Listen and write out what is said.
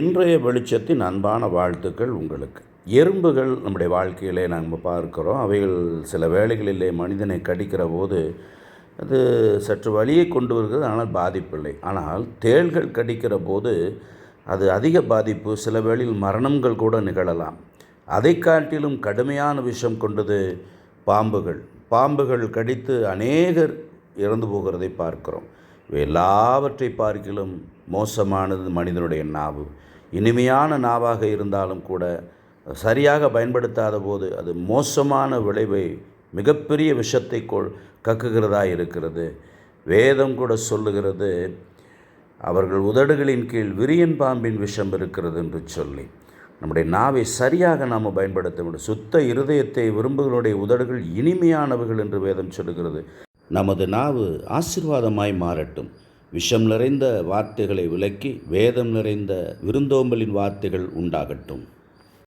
இன்றைய வெளிச்சத்தின் அன்பான வாழ்த்துக்கள் உங்களுக்கு. எறும்புகள் நம்முடைய வாழ்க்கையிலே நாம் பார்க்கிறோம். அவைகள் சில வேளைகளிலே மனிதனை கடிக்கிற போது அது சற்று வழியை கொண்டு வருகிறது ஆனால் பாதிப்பில்லை. ஆனால் தேள்கள் கடிக்கிற போது அது அதிக பாதிப்பு. சில வேளையில் மரணங்கள் கூட நிகழலாம். அதை காட்டிலும் கடுமையான விஷம் கொண்டது பாம்புகள். பாம்புகள் கடித்து அநேகர் இறந்து போகிறதை பார்க்கிறோம். எல்லாவற்றை பார்க்கிலும் மோசமானது மனிதனுடைய நாவு. இனிமையான நாவாக இருந்தாலும் கூட சரியாக பயன்படுத்தாத போது அது மோசமான விளைவை மிகப்பெரிய விஷத்தை கொள் கக்குகிறதா இருக்கிறது. வேதம் கூட சொல்லுகிறது அவர்கள் உதடுகளின் கீழ் விரியன் பாம்பின் விஷம் இருக்கிறது என்று சொல்லி. நம்முடைய நாவை சரியாக நாம் பயன்படுத்த வேண்டும். சுத்த இருதயத்தை விரும்புகளுடைய உதடுகள் இனிமையானவர்கள் என்று வேதம் சொல்லுகிறது. நமது நாவு ஆசிர்வாதமாய் மாறட்டும். விஷம் நிறைந்த வார்த்தைகளை விலக்கி வேதம் நிறைந்த விருந்தோம்பலின் வார்த்தைகள் உண்டாகட்டும்.